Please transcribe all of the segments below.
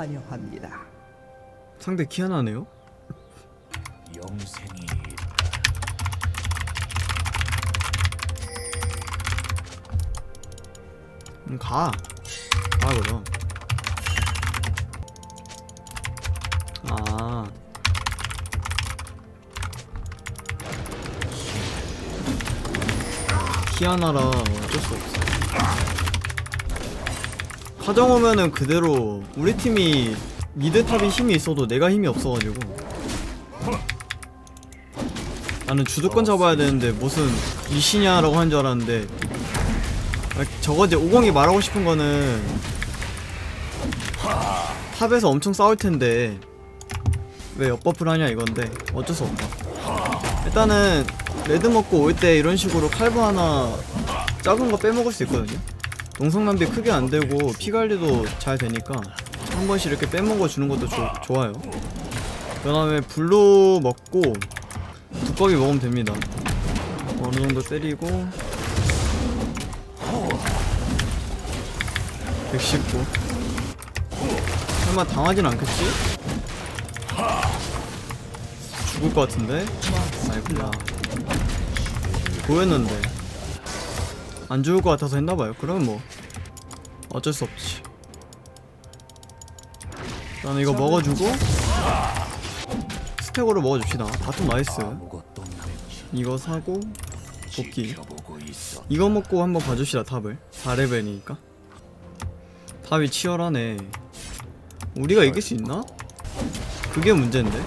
환영합니다. 상대 키아나네요? 영생이 음, 가. 가 그럼. 아. 키아나라 어쩔 수 없어. 카정 오면은 그대로 우리 팀이 미드 탑이 힘이 있어도 내가 힘이 없어가지고. 나는 주도권 잡아야 되는데 무슨 이시냐라고 한줄 알았는데. 아, 저거 이제 오공이 말하고 싶은 거는 탑에서 엄청 싸울 텐데 왜 엿버프를 하냐 이건데 어쩔 수 없다. 일단은 레드 먹고 올 때 이런 식으로 칼부 하나 작은 거 빼먹을 수 있거든요 동성 낭비 크게 안 되고 피 관리도 잘 되니까 한 번씩 이렇게 빼먹어 주는 것도 조, 좋아요. 그 다음에 블루 먹고 두꺼비 먹으면 됩니다. 어느 정도 때리고 119 설마 당하진 않겠지? 죽을 것 같은데? 아이구나 보였는데. 안 죽을 것 같아서 했나봐요. 그러면 뭐 어쩔 수 없지. 나는 이거 먹어주고 스택으로 먹어줍시다. 바텀 나이스 이거 사고 복귀. 이거 먹고 한번 봐줍시다 탑을. 4레벨이니까. 탑이 치열하네. 우리가 이길 수 있나? 그게 문제인데?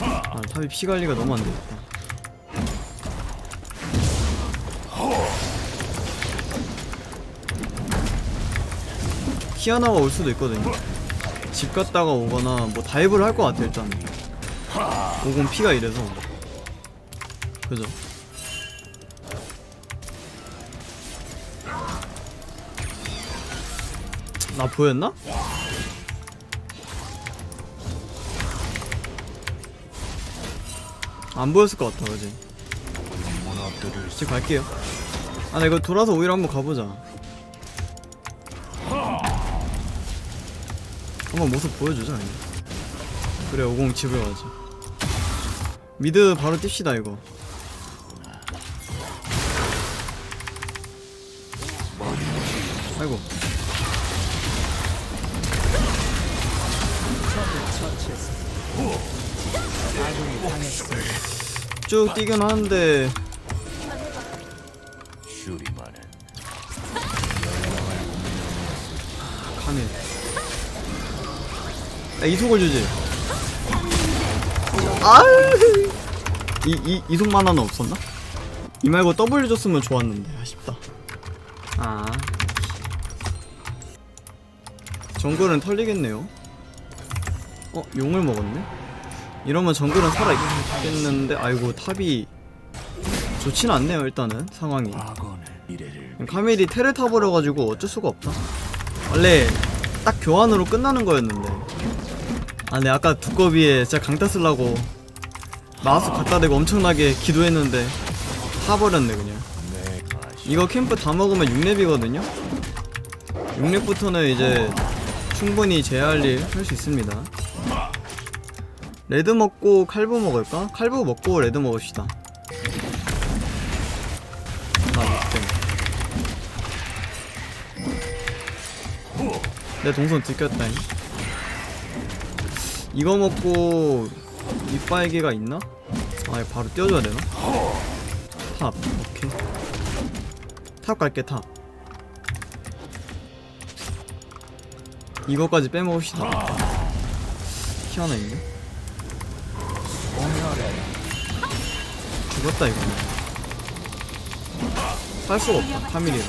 아 탑이 피관리가 너무 안되겠다 키아나가 올 수도 있거든요. 집 갔다가 오거나 뭐 다이브를 할 것 같아 일단. 오공 피가 이래서. 그죠? 나 보였나? 안 보였을 것 같아 그지? 집 갈게요. 아나 이거 돌아서 오히려 한번 가보자 한번 모습 보여주자 아니? 그래 50 집을 가지 미드 바로 띱시다 이거. 아이고. 쭉 뛰긴 하는데 야 이속을 주지 아이 이, 이속 만 화는 없었나? 이 말고 W 줬으면 좋았는데 아쉽다 아 정글은 털리겠네요 어? 용을 먹었네? 이러면 정글은 살아있겠는데 아이고 탑이 좋진 않네요 일단은 상황이 카밀이 테레 타버려가지고 어쩔 수가 없다. 원래 딱 교환으로 끝나는 거였는데. 아, 근데 아까 두꺼비에 진짜 강타 쓰려고 마우스 갖다 대고 엄청나게 기도했는데 타버렸네 그냥. 이거 캠프 다 먹으면 6렙이거든요. 6렙부터는 이제 충분히 제할 일 할 수 있습니다. 레드 먹고 칼부 먹을까? 칼부 먹고 레드 먹읍시다. 아. 내 동선 들켰다잉. 이거 먹고 이빨개가 있나? 아, 이거 바로 띄워줘야 되나? 탑, 오케이. 탑 갈게 탑. 이거까지 빼먹읍시다. 키 하나 있네 죽었다 이거는. 할 수가 없다 카밀이라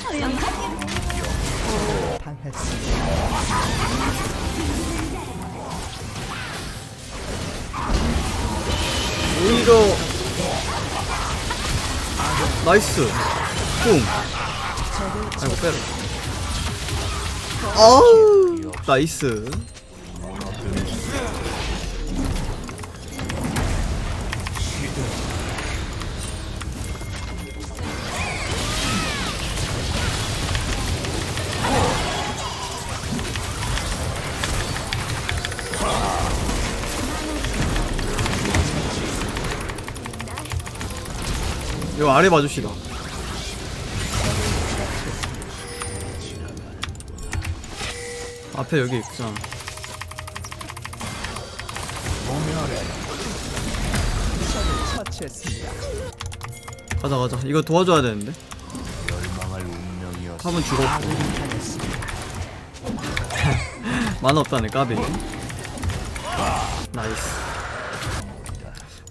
오히려 나이스. 뿡 아이고 빼라. 아우 나이스 이거 아래 봐줍시다 앞에 여기 있잖아. 가자 가자 이거 도와줘야 되는데. 탑은 죽었고. 만화 없다네 까비 나이스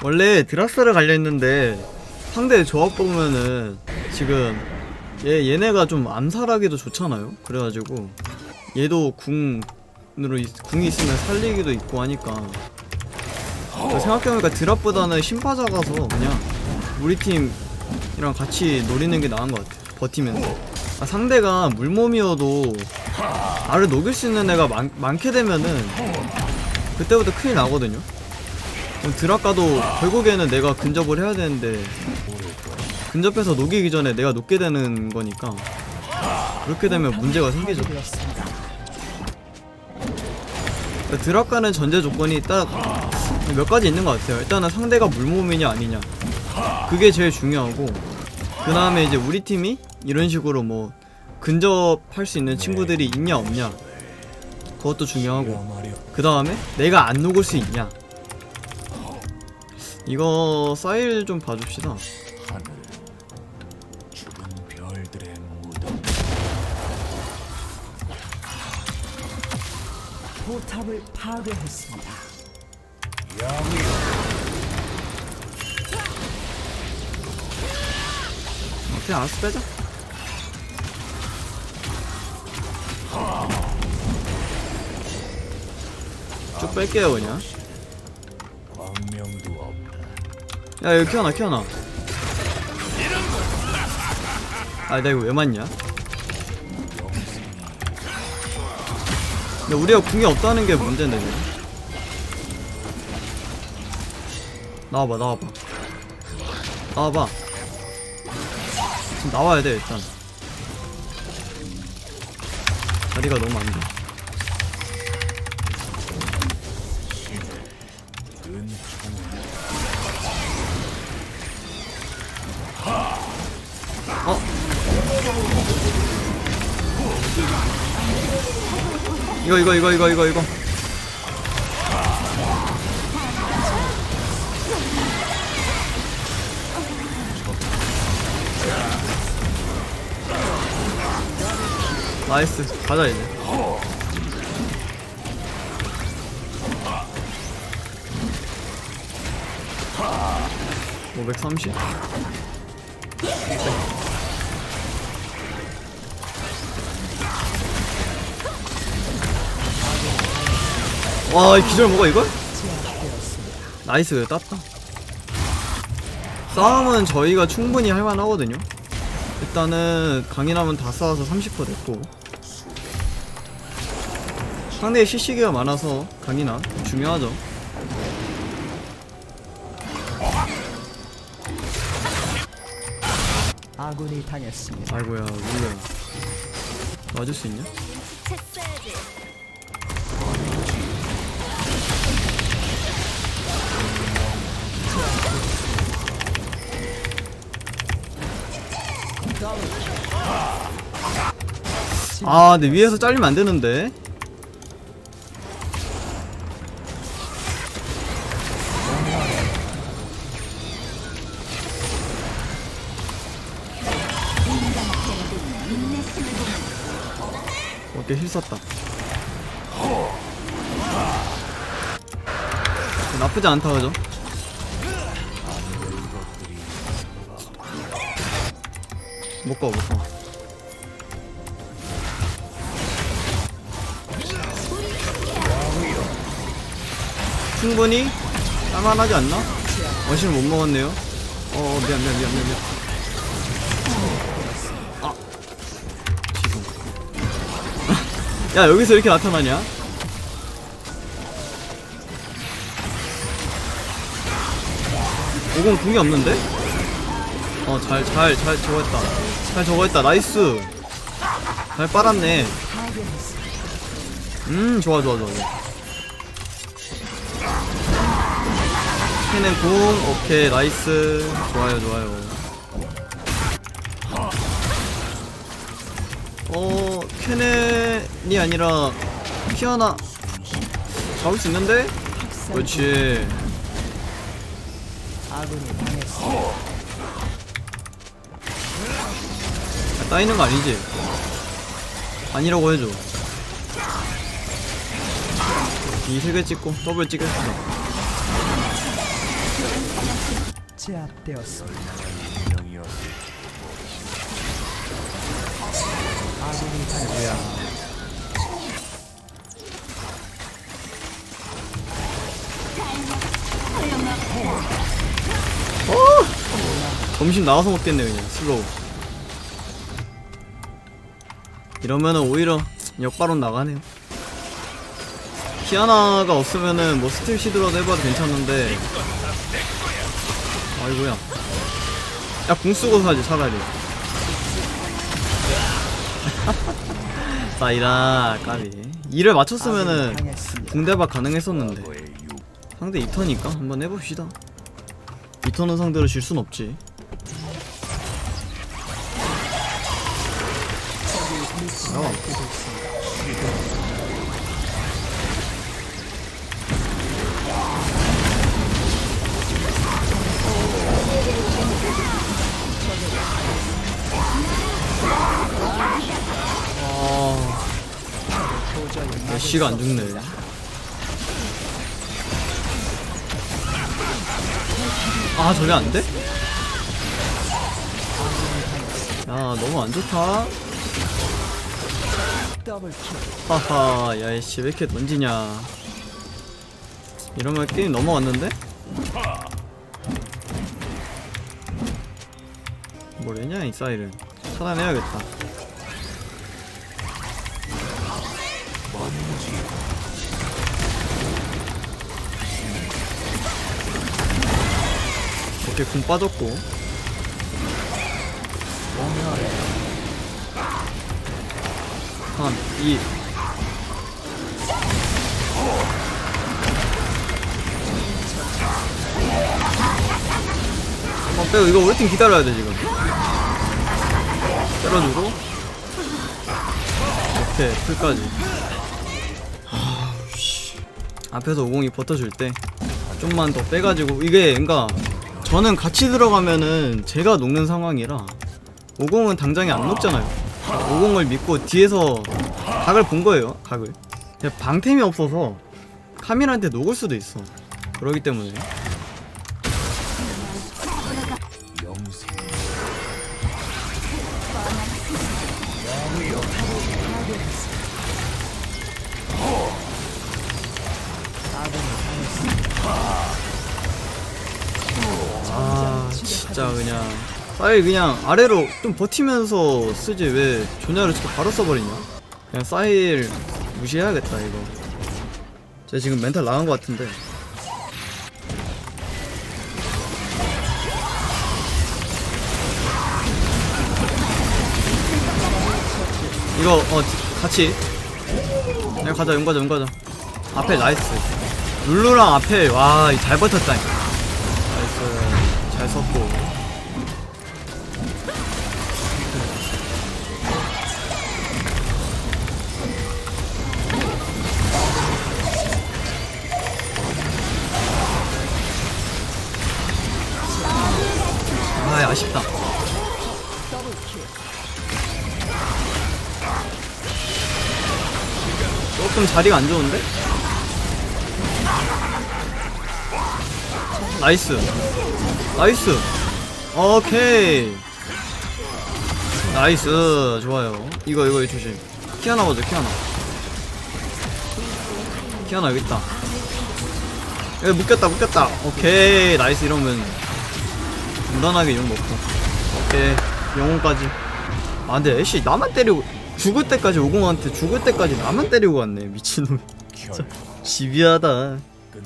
원래 드라스를 갈려있는데 상대 조합 보면은 지금 얘, 얘네가 좀 암살하기도 좋잖아요. 그래가지고 얘도 궁으로 있- 궁이 있으면 살리기도 있고 하니까. 생각해보니까 드랍보다는 신파자 가서 그냥 우리 팀이랑 같이 노리는 게 나은 것 같아 버티면서. 아, 상대가 물몸이어도 알을 녹일 수 있는 애가 많, 많게 되면은 그때부터 큰일 나거든요. 그럼 드랍 가도 결국에는 내가 근접을 해야 되는데 근접해서 녹이기 전에 내가 녹게 되는 거니까 그렇게 되면 문제가 생기죠. 그러니까 드랍가는 전제 조건이 딱 몇 가지 있는 것 같아요. 일단은 상대가 물몸이냐 아니냐. 그게 제일 중요하고 그 다음에 이제 우리 팀이 이런 식으로 뭐 근접할 수 있는 친구들이 있냐 없냐. 그것도 중요하고 그 다음에 내가 안 녹을 수 있냐. 이거 사일 좀 봐줍시다. 별들의 무덤 포탑을 파괴했습니다. 어, 그냥 알아서 빼자. 쭉 뺄게요 그냥. 광명도 없다. 야 여기 키워놔 키워놔 아 나 이거 왜 맞냐? 근데 우리가 궁이 없다는 게 문제인데 지금 나와봐 나와봐. 나와봐. 지금 나와야 돼 일단. 자리가 너무 안돼 이거 이거 이거 이거 이거 이거. 나이스. 가자 이제. (530) 와, 이 기절 먹어 이걸? 나이스, 땄다. 싸움은 저희가 충분히 할만하거든요. 일단은 강인하면 다 쌓아서 30% 됐고 상대의 CC기가 많아서 강인함 중요하죠. 아군이 당했습니다. 아이고야, 울려. 맞을 수 있냐? 아, 근데 위에서 잘리면 안 되는데. 어깨 힐 썼다. 나쁘지 않다 그죠? 못 가. 충분히 할만하지 않나? 원실 못 먹었네요. 어 미안 미안 미안 미안 미안. 아 지금. 야 여기서 이렇게 나타나냐? 오공 궁이 없는데? 어 잘 잘 잘 저거 했다. 잘 저거 했다. 나이스. 잘 빨았네. 음 좋아 좋아 좋아. 스캔은 공. 오케이 나이스. 좋아요 좋아요. 어 케넨이 아니라 피아나. 잡을 수 있는데? 그렇지. 아군이 당했어. 따이는 거 아니지? 아니라고 해줘 이 세 개 찍고 더블 찍겠어 제압되었습니다. 아군이 당했습니다. 점심 나와서 먹겠네 그냥 슬로우 이러면은 오히려 역바론 나가네요. 키아나가 없으면은 뭐 스틸 시드라도 해봐도 괜찮은데. 아이고야. 야 궁 쓰고 사지 차라리. 나이라 까비. 2를 맞췄으면은. 궁대박 가능했었는데. 상대 2턴이니까 한번 해봅시다. 2턴은 상대로 질 순 없지 나와 아, 애쉬가 안 죽네. 아, 저게 안 돼? 야, 너무 안 좋다. 하하, 야, 이씨, 왜 이렇게 던지냐. 이러면 게임 넘어갔는데? 뭐래냐, 이 사이렌. 차단해야겠다. 오케이, 궁 빠졌고. 한, 이. 어, 빼고 이거 우리 팀 기다려야 돼 지금. 때려주고. 오케이 풀까지. 앞에서 50이 버텨줄 때 좀만 더 빼가지고 이게 그러니까 저는 같이 들어가면은 제가 녹는 상황이라 50은 당장에 안 녹잖아요. 50을 믿고 뒤에서 각을 본 거예요. 각을. 방템이 없어서 카밀한테 녹을 수도 있어. 그러기 때문에 아 진짜 그냥 사일 그냥 아래로 좀 버티면서 쓰지. 왜 조냐를 저렇게 바로 써버리냐? 그냥 사일 무시해야겠다 이거. 제가 지금 멘탈 나간 것 같은데. 이거 어 같이. 그냥 가자. 용 가자 용 가자. 앞에 나이스. 룰루랑 앞에 와 잘 버텼다 자리가 안 좋은데? 나이스. 나이스. 오케이. 나이스. 좋아요. 이거 이거 조심. 키아나 보자 키아나. 키아나 여기 있다. 여기 묶였다 묶였다. 오케이. 나이스 이러면. 무난하게 용 먹고. 오케이. 영혼까지. 아 근데 애쉬 나만 때리고 죽을 때까지 오공한테 죽을 때까지 나만 때리고 갔네 미친놈. 결 지비하다. 끝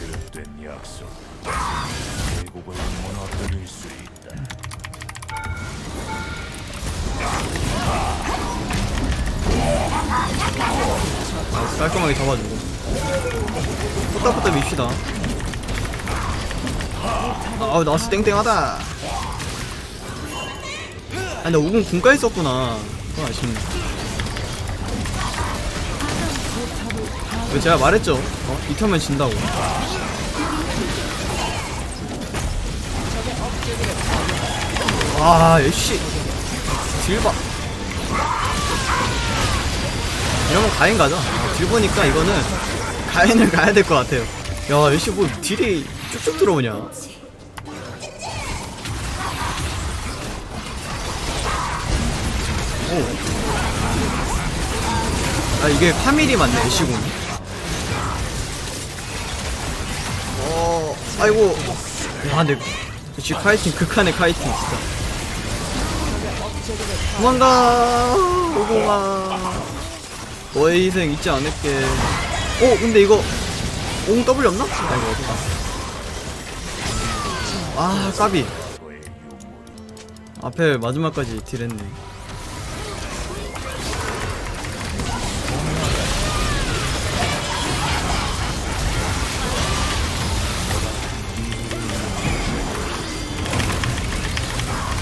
그릇된 약속 계곡을 무너뜨릴 수 있다 아, 깔끔하게 잡아주고. 포탑부터 밉시다. 아우 나스 땡땡하다. 아 근데 오공 군까지 썼구나 그거 아쉽네. 왜 제가 말했죠. 어? 이 턴면 진다고. 아 애쉬 딜봐 이러면 가인 가자. 아, 딜 보니까 이거는 가인을 가야 될 것 같아요. 야 애쉬 뭐 딜이 쭉쭉 들어오냐 오. 아 이게 파밀이 맞네 애쉬군. 어 아이고. 와 근데 역시 카이팅 극한의 카이팅 진짜. 도망가 오공아. 너의 희생 잊지 않을게. 오 근데 이거 옹 W 없나? 아이고 어디가 아 까비. 앞에 마지막까지 딜했네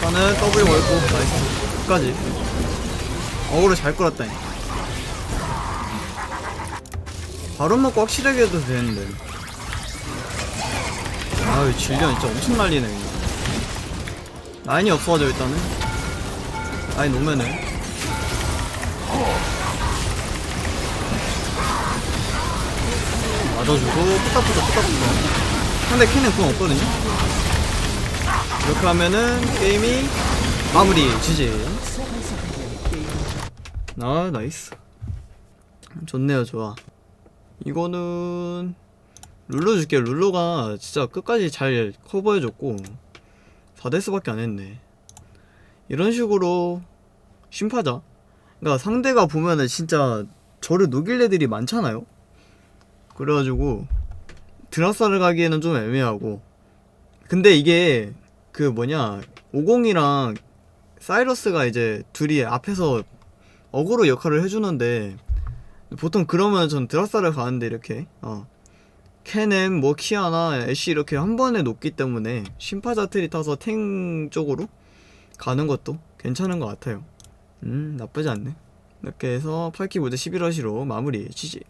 저는 W 월고 나이스. 끝까지. 어그로 잘 끌었다니 바로 먹고 확실하게 해도 되는데. 아유 질련 진짜 엄청 날리네. 라인이 없어가지고 일단은. 라인 오면은. 맞아주고 뿌딱뿌딱 뿌딱뿌딱. 상대 캔은 그건 없거든요 이렇게 하면은 게임이 마무리 지지 아 나이스 좋네요 좋아 이거는 룰루 줄게요 룰루가 진짜 끝까지 잘 커버해줬고 4대스밖에 안 했네. 이런 식으로 심파자. 그러니까 상대가 보면은 진짜 저를 녹일 애들이 많잖아요. 그래가지고 드라사를 가기에는 좀 애매하고. 근데 이게 그 뭐냐 50이랑 사이러스가 이제 둘이 앞에서 어그로 역할을 해주는데 보통 그러면 전 드라사를 가는데 이렇게 어 캐넨, 뭐 키아나, 애쉬 이렇게 한 번에 놓기 때문에 심파자 트리 타서 탱 쪽으로 가는 것도 괜찮은 것 같아요. 음 나쁘지 않네. 이렇게 해서 8키 무대 11러시로 마무리 치지.